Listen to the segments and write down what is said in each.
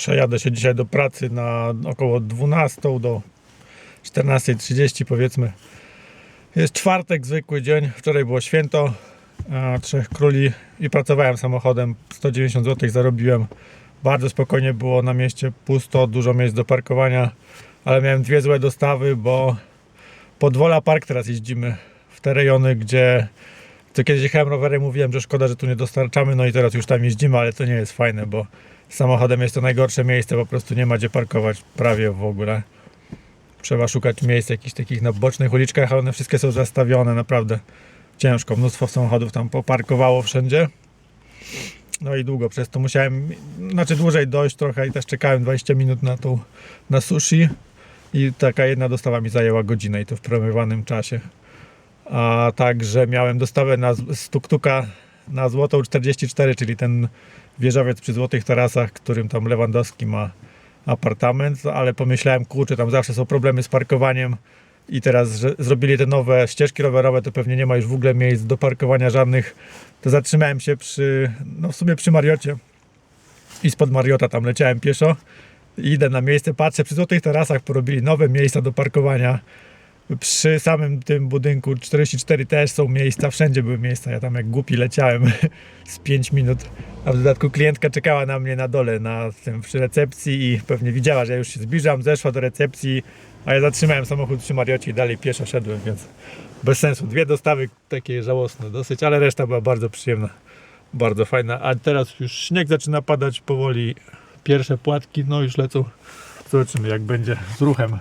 Przejadę się dzisiaj do pracy na około 12 do 14.30 powiedzmy. Jest czwartek, zwykły dzień. Wczoraj było święto Trzech Króli i pracowałem samochodem. 190 zł zarobiłem. Bardzo spokojnie było na mieście, pusto, dużo miejsc do parkowania, ale miałem dwie złe dostawy, bo pod Wola Park teraz jeździmy w te rejony, gdzie co kiedyś jechałem rowerem, mówiłem, że szkoda, że tu nie dostarczamy, no i teraz już tam jeździmy, ale to nie jest fajne, bo samochodem jest to najgorsze miejsce, po prostu nie ma gdzie parkować prawie w ogóle. Trzeba szukać miejsc jakichś takich na bocznych uliczkach, ale one wszystkie są zastawione, naprawdę ciężko. Mnóstwo samochodów tam poparkowało wszędzie. No i długo przez to musiałem, znaczy dłużej dojść trochę i też czekałem 20 minut na tą, na sushi i taka jedna dostawa mi zajęła godzinę i to w promywanym czasie. A także miałem dostawę na, z tuk-tuka na Złotą 44, czyli ten wieżowiec przy Złotych Tarasach, którym tam Lewandowski ma apartament, ale pomyślałem, kurczę, tam zawsze są problemy z parkowaniem i teraz, że zrobili te nowe ścieżki rowerowe, to pewnie nie ma już w ogóle miejsc do parkowania żadnych, to zatrzymałem się przy, no w sumie przy Mariocie. I spod Mariota tam leciałem pieszo. Idę na miejsce, patrzę, przy Złotych Tarasach porobili nowe miejsca do parkowania, przy samym tym budynku 44 też są miejsca, wszędzie były miejsca. Ja tam jak głupi leciałem z 5 minut, a w dodatku klientka czekała na mnie na dole, na tym przy recepcji i pewnie widziała, że ja już się zbliżam, zeszła do recepcji, a ja zatrzymałem samochód przy Mariocie i dalej pieszo szedłem, więc bez sensu. Dwie dostawy takie żałosne dosyć, ale reszta była bardzo przyjemna, bardzo fajna. A teraz już śnieg zaczyna padać powoli, pierwsze płatki, no już lecą. Zobaczymy jak będzie z ruchem.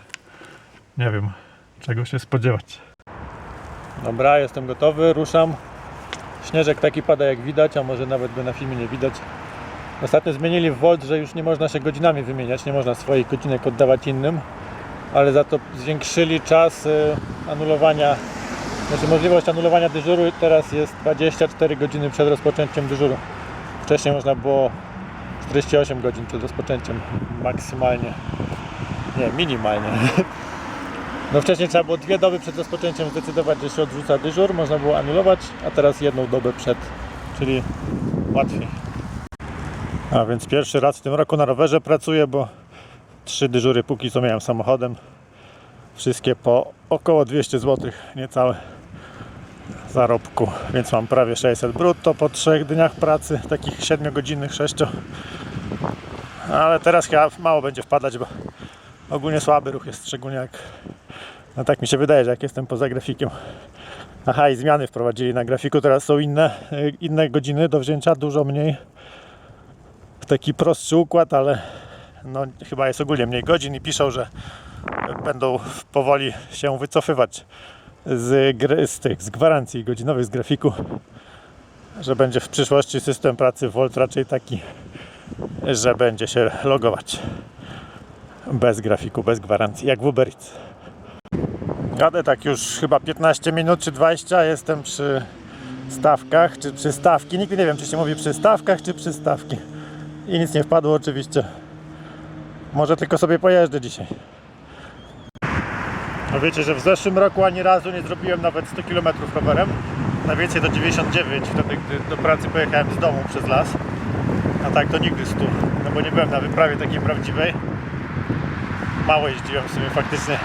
Nie wiem, czego się spodziewać. Dobra, jestem gotowy, ruszam. Śnieżek taki pada jak widać, a może nawet go na filmie nie widać. Ostatnio zmienili w Volt, że już nie można się godzinami wymieniać, nie można swoich godzinek oddawać innym, ale za to zwiększyli czas y, anulowania, znaczy możliwość anulowania dyżuru teraz jest 24 godziny przed rozpoczęciem dyżuru. Wcześniej można było 48 godzin przed rozpoczęciem maksymalnie, nie, minimalnie. No wcześniej trzeba było dwie doby przed rozpoczęciem zdecydować, że się odrzuca dyżur, można było anulować, a teraz jedną dobę przed, czyli łatwiej. A więc pierwszy raz w tym roku na rowerze pracuję, bo trzy dyżury póki co miałem samochodem. Wszystkie po około 200 zł, niecałe zarobku, więc mam prawie 600 brutto po trzech dniach pracy, takich 7 godzinnych, 6. Ale teraz chyba mało będzie wpadać, bo ogólnie słaby ruch jest, szczególnie jak no tak mi się wydaje, że jak jestem poza grafikiem. Aha, i zmiany wprowadzili na grafiku, teraz są inne, y, inne godziny do wzięcia, dużo mniej. Taki prostszy układ, ale no, chyba jest ogólnie mniej godzin i piszą, że będą powoli się wycofywać z, z tych, z gwarancji godzinowych, z grafiku, że będzie w przyszłości system pracy Volt raczej taki, że będzie się logować bez grafiku, bez gwarancji, jak w Uber Eats. Jadę tak już chyba 15 minut czy 20, jestem przy stawkach czy przystawki. Nigdy nie wiem, czy się mówi przy stawkach czy przystawki. I nic nie wpadło oczywiście. Może tylko sobie pojeżdżę dzisiaj. A wiecie, że w zeszłym roku ani razu nie zrobiłem nawet 100 km rowerem. Najwięcej do 99, wtedy gdy do pracy pojechałem z domu przez las. A tak to nigdy 100, no bo nie byłem na wyprawie takiej prawdziwej. Mało jeździłem w sumie faktycznie.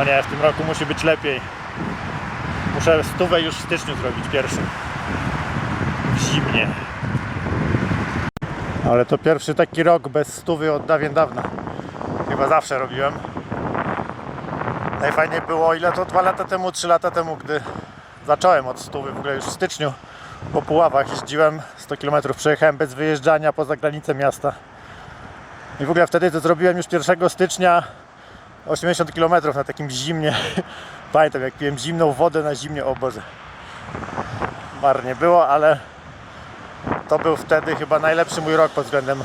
O nie, w tym roku musi być lepiej. Muszę stówę już w styczniu zrobić pierwszy. W zimnie. Ale to pierwszy taki rok bez stówy od dawien dawna. Chyba zawsze robiłem. Najfajniej było, ile to dwa lata temu, trzy lata temu, gdy zacząłem od stówy, w ogóle już w styczniu po Puławach jeździłem 100 km, przejechałem bez wyjeżdżania poza granicę miasta. I w ogóle wtedy to zrobiłem już 1 stycznia 80 km na takim zimnie. Pamiętam jak piłem zimną wodę na zimnie, o Boże. Marnie było, ale to był wtedy chyba najlepszy mój rok pod względem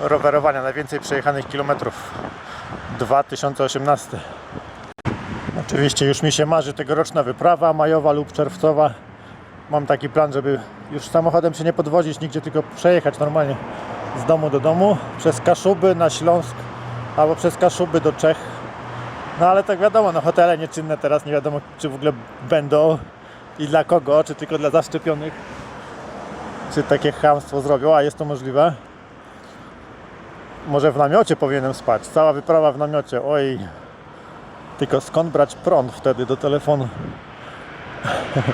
rowerowania. Najwięcej przejechanych kilometrów. 2018. Oczywiście już mi się marzy tegoroczna wyprawa majowa lub czerwcowa. Mam taki plan, żeby już samochodem się nie podwozić nigdzie, tylko przejechać normalnie z domu do domu, przez Kaszuby na Śląsk albo przez Kaszuby do Czech. No ale tak wiadomo, no hotele nieczynne teraz nie wiadomo czy w ogóle będą i dla kogo, czy tylko dla zaszczepionych. Czy takie chamstwo zrobią, a jest to możliwe. może w namiocie powinienem spać. Cała wyprawa w namiocie. Oj. Tylko skąd brać prąd wtedy do telefonu?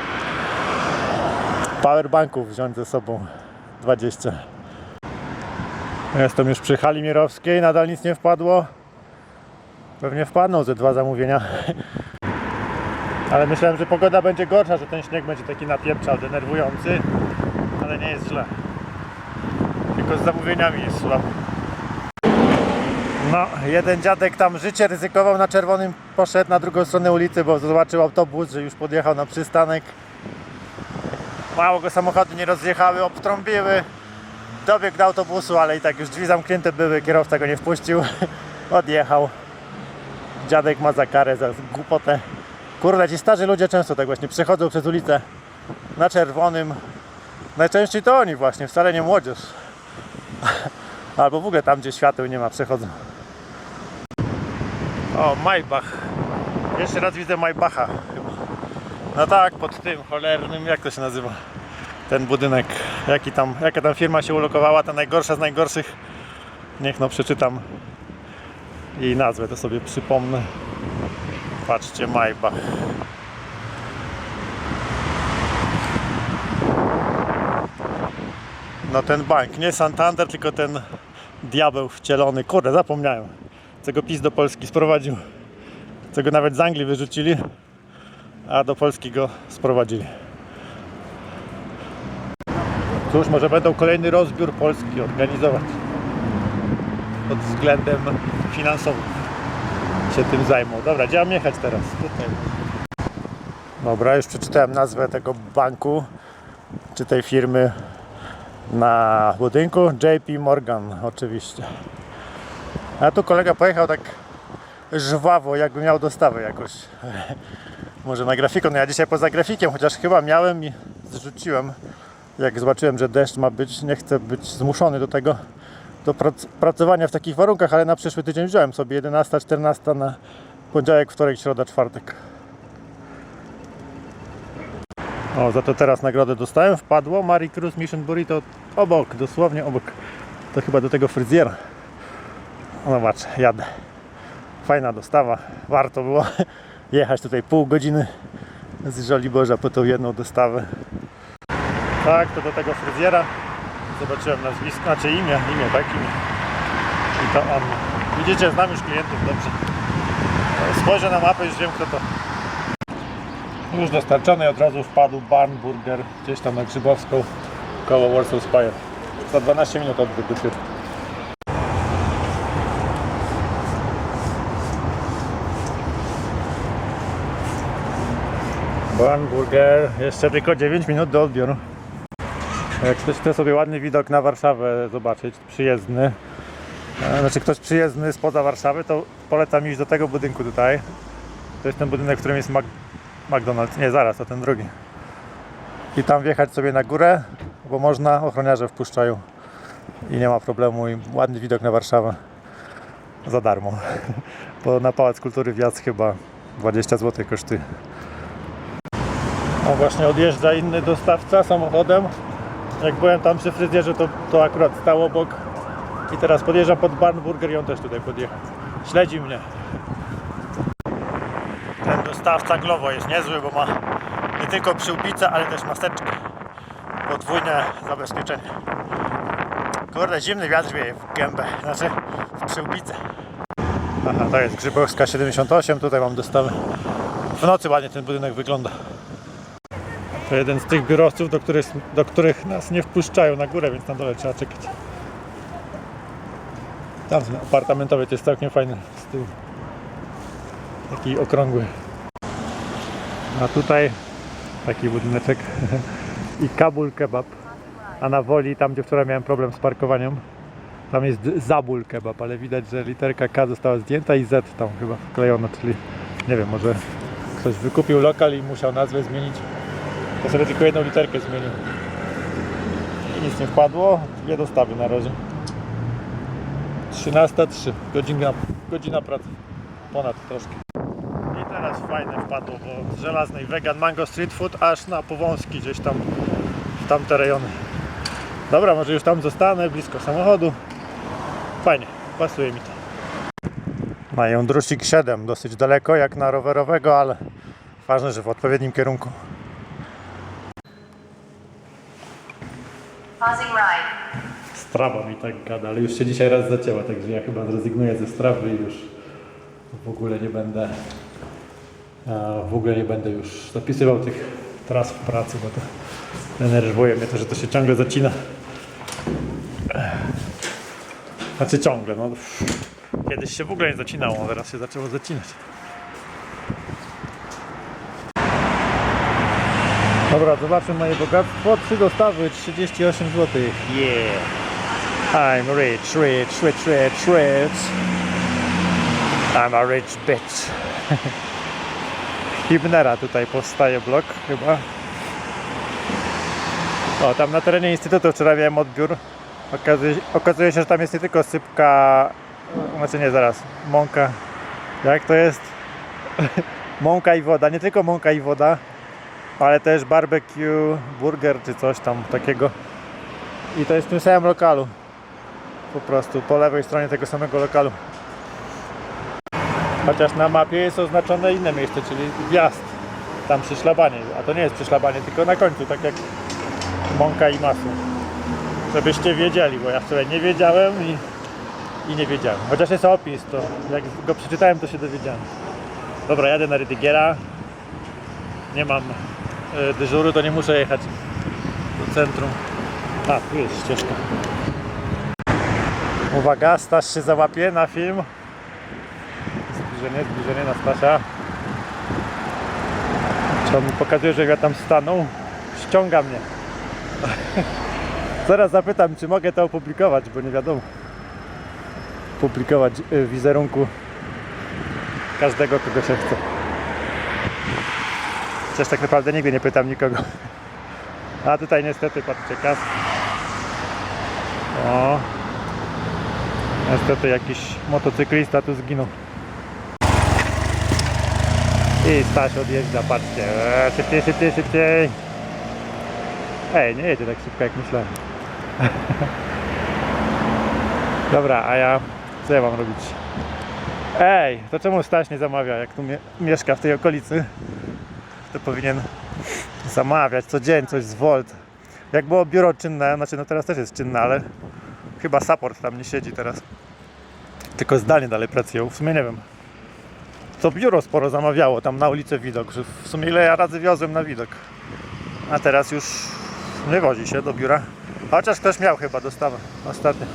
Powerbanków wziąć ze sobą 20. Jestem już przy hali Mirowskiej, nadal nic nie wpadło. Pewnie wpadną ze dwa zamówienia. Ale myślałem, że pogoda będzie gorsza, że ten śnieg będzie taki napieprzał, denerwujący. Ale nie jest źle. Tylko z zamówieniami jest słabo. No, jeden dziadek tam życie ryzykował na czerwonym, poszedł na drugą stronę ulicy, bo zobaczył autobus, że już podjechał na przystanek. Mało go samochody nie rozjechały, obtrąbiły. Dobiegł do autobusu, ale i tak już drzwi zamknięte były, kierowca go nie wpuścił. Odjechał. Dziadek ma za karę, za głupotę. Kurde, ci starzy ludzie często tak właśnie przechodzą przez ulicę na czerwonym. Najczęściej to oni właśnie, wcale nie młodzież. Albo w ogóle tam, gdzie świateł nie ma, przechodzą. O, Maybach. Jeszcze raz widzę Maybacha. No tak, pod tym cholernym, jak to się nazywa? Ten budynek. Jaki tam, jaka tam firma się ulokowała, ta najgorsza z najgorszych. Niech no przeczytam i nazwę to sobie przypomnę. Patrzcie, Maybach. No ten bank, nie Santander, tylko ten diabeł wcielony. Kurde, zapomniałem. Co go PiS do Polski sprowadził. Co go nawet z Anglii wyrzucili, a do Polski go sprowadzili. Cóż, może będą kolejny rozbiór Polski organizować. Pod względem finansowym się tym zajmą. Dobra, gdzie mam jechać teraz? Tutaj. Dobra, już przeczytałem nazwę tego banku, czy tej firmy na budynku. JP Morgan, oczywiście. A tu kolega pojechał tak żwawo, jakby miał dostawę jakoś. Może na grafiku. No ja dzisiaj poza grafikiem, chociaż chyba miałem i zrzuciłem. Jak zobaczyłem, że deszcz ma być, nie chcę być zmuszony do tego, do prac- pracowania w takich warunkach, ale na przyszły tydzień wziąłem sobie 11, 14 na poniedziałek, wtorek, środa, czwartek. O, za to teraz nagrodę dostałem. Wpadło Marie Cruz Mission Burrito obok, dosłownie obok. To chyba do tego fryzjera. No zobacz, jadę. Fajna dostawa. Warto było jechać tutaj pół godziny z Żoliborza po tą jedną dostawę. Tak, to do tego fryzjera. Zobaczyłem nazwisko, znaczy imię, imię, tak? Imię. I to on. Widzicie, znam już klientów dobrze. Spojrzę na mapę, już wiem kto to. Już dostarczony od razu wpadł Barn Burger gdzieś tam na Grzybowską koło Warsaw Spire. Za 12 minut odbyt dopiero. Barn Burger, jeszcze tylko 9 minut do odbioru. Jak ktoś chce sobie ładny widok na Warszawę zobaczyć, przyjezdny, e, znaczy ktoś przyjezdny spoza Warszawy, to polecam iść do tego budynku tutaj. To jest ten budynek, w którym jest Mac McDonald's. Nie, zaraz, to ten drugi. I tam wjechać sobie na górę, bo można, ochroniarze wpuszczają i nie ma problemu. I ładny widok na Warszawę za darmo. Bo na Pałac Kultury wjazd chyba 20 zł kosztuje. O, właśnie odjeżdża inny dostawca samochodem. Jak byłem tam przy fryzjerze, to, to akurat stał obok. I teraz podjeżdżam pod Barnburger i on też tutaj podjechał. Śledzi mnie. Ten dostawca Glovo jest niezły, bo ma nie tylko przyłbicę, ale też maseczkę. Podwójne zabezpieczenie. Kurde, zimny wiatr wieje w gębę, znaczy w przyłbicę. Aha, to jest Grzybowska 78, tutaj mam dostawę. W nocy ładnie ten budynek wygląda. To jeden z tych biurowców, do których, do których nas nie wpuszczają na górę, więc na dole trzeba czekać. Tam ten jest całkiem fajny z tyłu. Taki okrągły. A tutaj taki budyneczek i Kabul Kebab. A na Woli, tam gdzie wczoraj miałem problem z parkowaniem, tam jest Zabul Kebab, ale widać, że literka K została zdjęta i Z tam chyba wklejona, czyli nie wiem, może ktoś wykupił lokal i musiał nazwę zmienić. To sobie tylko jedną literkę zmienił. I nic nie wpadło, dwie dostawy na razie. 13.03, godzina, godzina pracy. Ponad troszkę. I teraz fajne wpadło, bo z żelaznej vegan mango street food aż na Powązki gdzieś tam w tamte rejony. Dobra, może już tam zostanę, blisko samochodu. Fajnie. pasuje mi to. Mają drusik 7, dosyć daleko jak na rowerowego, ale ważne, że w odpowiednim kierunku. Pausing ride. Strawa mi tak gada, ale już się dzisiaj raz zacięła, także ja chyba zrezygnuję ze strawy i już w ogóle nie będę w ogóle nie będę już zapisywał tych tras w pracy, bo to denerwuje mnie to, że to się ciągle zacina. Znaczy ciągle, no kiedyś się w ogóle nie zacinało, a teraz się zaczęło zacinać. Dobra, zobaczmy moje bogactwo. Trzy dostawy, 38 zł. Yeah! I'm rich, rich, rich, rich, rich. I'm a rich bitch. Hibnera tutaj powstaje blok chyba. O, tam na terenie Instytutu wczoraj miałem odbiór. Okazuje, okazuje się, że tam jest nie tylko sypka, znaczy nie, zaraz, mąka. Jak to jest? mąka i woda, nie tylko mąka i woda, ale też barbecue, burger czy coś tam takiego. I to jest w tym samym lokalu. Po prostu po lewej stronie tego samego lokalu. Chociaż na mapie jest oznaczone inne miejsce, czyli wjazd. Tam przy szlabanie. A to nie jest przy szlabanie, tylko na końcu, tak jak mąka i masło. Żebyście wiedzieli, bo ja wczoraj nie wiedziałem i, i nie wiedziałem. Chociaż jest opis, to jak go przeczytałem, to się dowiedziałem. Dobra, jadę na Rydygiera. Nie mam dyżuru, to nie muszę jechać do centrum. A, tu jest ścieżka. Uwaga, Staś się załapie na film. Zbliżenie, zbliżenie na Stasia. On mi pokazuje, że ja tam stanął? Ściąga mnie. Zaraz zapytam, czy mogę to opublikować, bo nie wiadomo. Publikować y, wizerunku każdego, kogo się chce. Chociaż tak naprawdę nigdy nie pytam nikogo. A tutaj niestety, patrzcie, kask. O. Niestety jakiś motocyklista tu zginął. I Staś odjeżdża, patrzcie. Eee, szybciej, szybciej, szybciej. Ej, nie jedzie tak szybko jak myślałem. Dobra, a ja co ja mam robić? Ej, to czemu Staś nie zamawia, jak tu mie mieszka w tej okolicy? To powinien zamawiać co dzień coś z Volt. Jak było biuro czynne, znaczy no teraz też jest czynne, ale chyba support tam nie siedzi teraz. Tylko zdalnie dalej pracują. W sumie nie wiem. To biuro sporo zamawiało tam na ulicę Widok, że w sumie ile ja razy wiozłem na Widok. A teraz już nie wozi się do biura. Chociaż ktoś miał chyba dostawę ostatnio.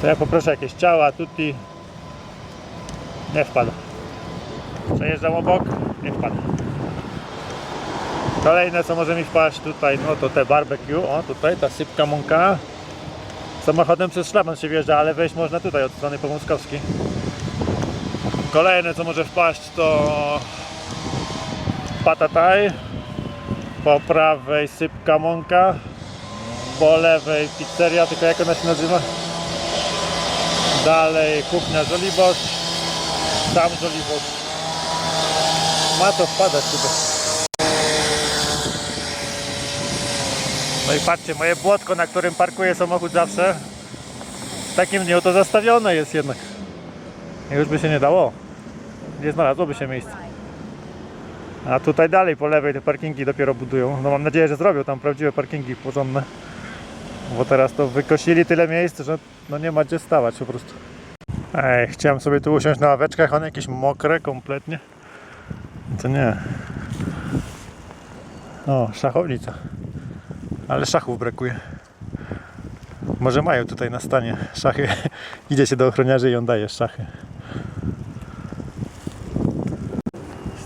To ja poproszę jakieś ciała, tutti. Nie wpadł. Przejeżdżam obok, nie. Kolejne co może mi wpaść tutaj, no to te barbecue, o tutaj ta sypka mąka. Samochodem przez szlaban się wjeżdża, ale wejść można tutaj od strony Pomorskowskiej. Kolejne co może wpaść to patataj. Po prawej sypka mąka. Po lewej pizzeria, tylko jak ona się nazywa? Dalej kuchnia Żoliborz. Sam Żoliborz. Ma to wpadać tutaj. No i patrzcie, moje błotko, na którym parkuję samochód zawsze, w takim dniu to zastawione jest jednak. Już by się nie dało. Nie znalazłoby się miejsca. A tutaj dalej po lewej te parkingi dopiero budują. No mam nadzieję, że zrobią tam prawdziwe parkingi porządne. Bo teraz to wykosili tyle miejsc, że no nie ma gdzie stawać po prostu. Ej, chciałem sobie tu usiąść na ławeczkach, one jakieś mokre kompletnie. To nie. O, szachownica. Ale szachów brakuje. Może mają tutaj na stanie szachy. Idzie się do ochroniarzy i on daje szachy.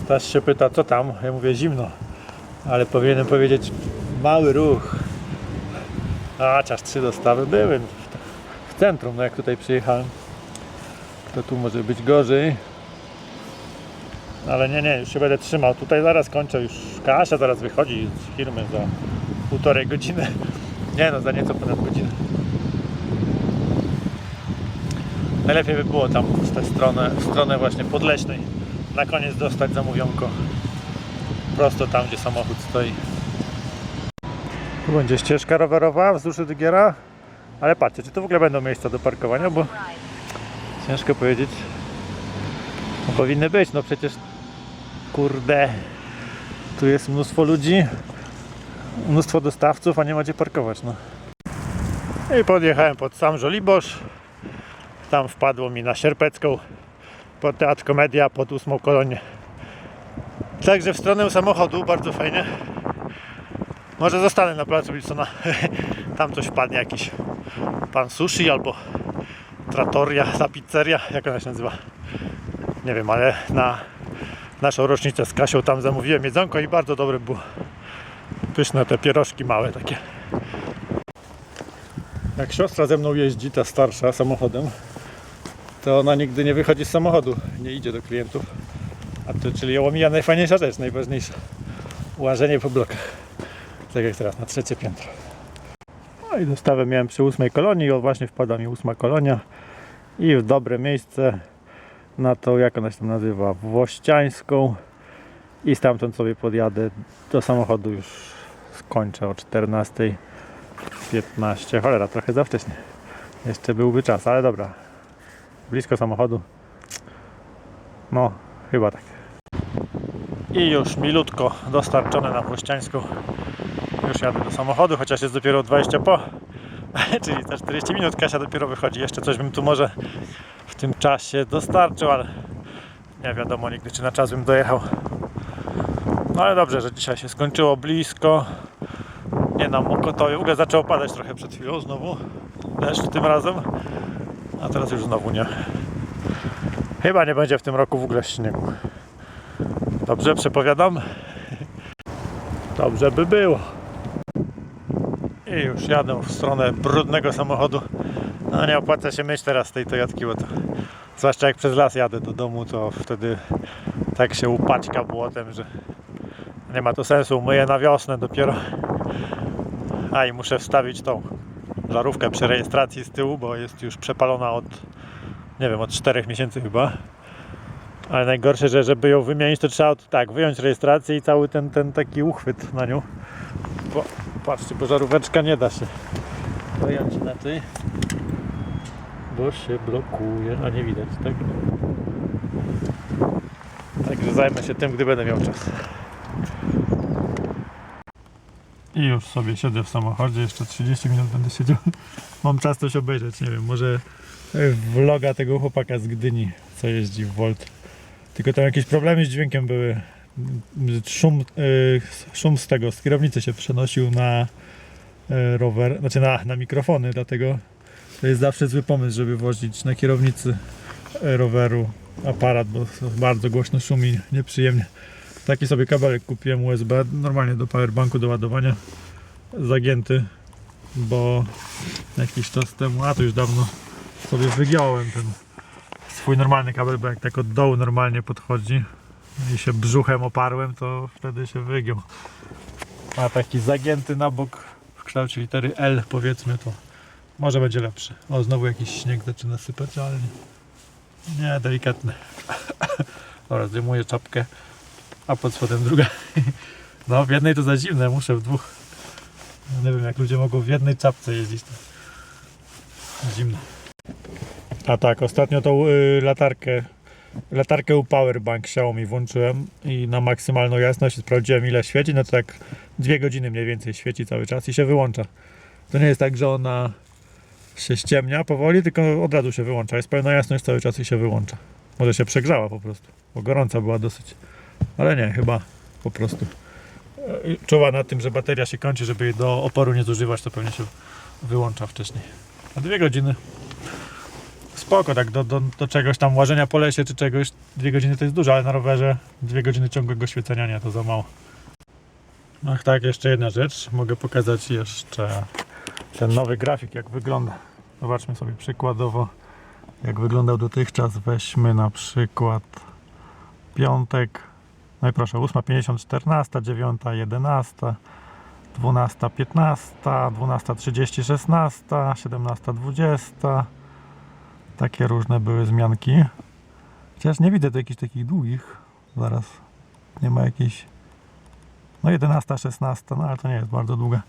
Staś się pyta, co tam? Ja mówię, zimno. Ale powinienem powiedzieć, mały ruch. A, chociaż trzy dostawy były w centrum, no jak tutaj przyjechałem. To tu może być gorzej. Ale nie, nie, już się będę trzymał. Tutaj zaraz kończę już. Kasia zaraz wychodzi z firmy za półtorej godziny. Nie no, za nieco ponad godzinę. Najlepiej by było tam w tę stronę, w stronę właśnie podleśnej. Na koniec dostać zamówionko. Prosto tam, gdzie samochód stoi. Tu będzie ścieżka rowerowa wzdłuż Dygiera, Ale patrzcie, czy tu w ogóle będą miejsca do parkowania, bo ciężko powiedzieć. No, powinny być, no przecież kurde, tu jest mnóstwo ludzi, mnóstwo dostawców, a nie ma gdzie parkować, no. I podjechałem pod sam Żoliborz. Tam wpadło mi na Sierpecką, pod Teatr Komedia, pod ósmą kolonię. Także w stronę samochodu, bardzo fajnie. Może zostanę na placu Wilsona. Tam coś wpadnie jakiś pan sushi albo trattoria, ta pizzeria, jak ona się nazywa. Nie wiem, ale na naszą rocznicę z Kasią tam zamówiłem jedzonko i bardzo dobre było. Pyszne te pierożki małe takie. Jak siostra ze mną jeździ, ta starsza samochodem, to ona nigdy nie wychodzi z samochodu, nie idzie do klientów. A to, czyli ją omija najfajniejsza rzecz, najważniejsza. Łażenie po blokach. Tak jak teraz na trzecie piętro. No i dostawę miałem przy ósmej kolonii, o właśnie wpada mi ósma kolonia i w dobre miejsce na tą, jak ona się tam nazywa, Włościańską. I stamtąd sobie podjadę do samochodu już skończę o 14.15 cholera, trochę za wcześnie. Jeszcze byłby czas, ale dobra. Blisko samochodu. No, chyba tak. I już milutko dostarczone na Włościańską. Już jadę do samochodu, chociaż jest dopiero 20 po. Czyli za 40 minut Kasia dopiero wychodzi. Jeszcze coś bym tu może w tym czasie dostarczył, ale nie wiadomo nigdy czy na czas bym dojechał. No ale dobrze, że dzisiaj się skończyło blisko. Nie na Mokotowie. W ogóle zaczęło padać trochę przed chwilą znowu. Deszcz tym razem. A teraz już znowu nie. Chyba nie będzie w tym roku w ogóle śniegu. Dobrze przepowiadam? Dobrze by było. I już jadę w stronę brudnego samochodu. No nie opłaca się myć teraz tej Toyotki, bo to zwłaszcza jak przez las jadę do domu, to wtedy tak się upaćka błotem, że nie ma to sensu. Myję na wiosnę dopiero. A i muszę wstawić tą żarówkę przy rejestracji z tyłu, bo jest już przepalona od nie wiem, od 4 miesięcy chyba. Ale najgorsze, że żeby ją wymienić, to trzeba tak, wyjąć rejestrację i cały ten, ten taki uchwyt na nią. Bo, patrzcie, bo żaróweczka nie da się wyjąć inaczej. Bo się blokuje, a nie widać, tak? Także zajmę się tym, gdy będę miał czas. I już sobie siedzę w samochodzie, jeszcze 30 minut będę siedział. Mam czas coś obejrzeć, nie wiem, może vloga tego chłopaka z Gdyni, co jeździ w Volt. Tylko tam jakieś problemy z dźwiękiem były. Szum, e, szum z tego, z kierownicy się przenosił na e, rower, znaczy na, na mikrofony, dlatego to jest zawsze zły pomysł, żeby wozić na kierownicy e, roweru aparat, bo bardzo głośno szumi, nieprzyjemnie. Taki sobie kabelek kupiłem USB, normalnie do powerbanku do ładowania, zagięty, bo jakiś czas temu, a to już dawno sobie wygiąłem ten swój normalny kabel, bo jak tak od dołu normalnie podchodzi i się brzuchem oparłem, to wtedy się wygiął. A taki zagięty na bok w kształcie litery L powiedzmy to może będzie lepszy. O, znowu jakiś śnieg zaczyna sypać, ale nie, nie delikatny. Dobra, zdejmuję czapkę, a pod spodem druga. No, w jednej to za zimne, muszę w dwóch. Nie wiem, jak ludzie mogą w jednej czapce jeździć. Zimno. A tak, ostatnio tą y, latarkę, latarkę Powerbank Xiaomi włączyłem i na maksymalną jasność sprawdziłem ile świeci, no to tak dwie godziny mniej więcej świeci cały czas i się wyłącza. To nie jest tak, że ona się ściemnia powoli, tylko od razu się wyłącza. Jest pełna jasność cały czas i się wyłącza. Może się przegrzała po prostu, bo gorąca była dosyć. Ale nie, chyba po prostu e, czuwa na tym, że bateria się kończy, żeby jej do oporu nie zużywać, to pewnie się wyłącza wcześniej. A dwie godziny spoko, tak do, do, do czegoś tam łażenia po lesie czy czegoś, dwie godziny to jest dużo, ale na rowerze dwie godziny ciągłego świecenia nie, to za mało. Ach tak, jeszcze jedna rzecz, mogę pokazać jeszcze ten nowy grafik, jak wygląda. Zobaczmy sobie przykładowo, jak wyglądał dotychczas. Weźmy na przykład piątek, no i proszę, 8.50, 14, 9, 11, 12, 15, 12.30, 16, 17, 20. Takie różne były zmianki. Chociaż nie widzę tu jakichś takich długich. Zaraz. Nie ma jakiejś. No 11, 16, no ale to nie jest bardzo długa.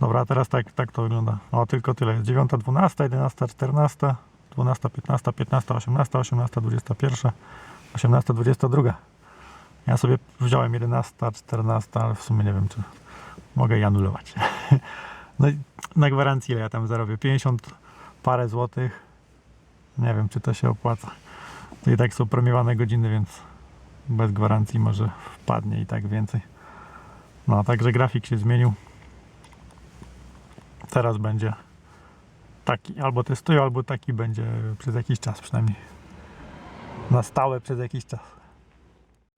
Dobra, teraz tak, tak to wygląda. O, tylko tyle. Jest 9, 12, 11, 14, 12, 15, 15, 18, 18, 21, 18, 22. Ja sobie wziąłem 11, 14, ale w sumie nie wiem, czy mogę je anulować. No i na gwarancji ile ja tam zarobię? 50 parę złotych. Nie wiem, czy to się opłaca. To i tak są premiowane godziny, więc bez gwarancji może wpadnie i tak więcej. No, także grafik się zmienił. Teraz będzie taki, albo testuję, albo taki będzie przez jakiś czas przynajmniej. Na stałe przez jakiś czas.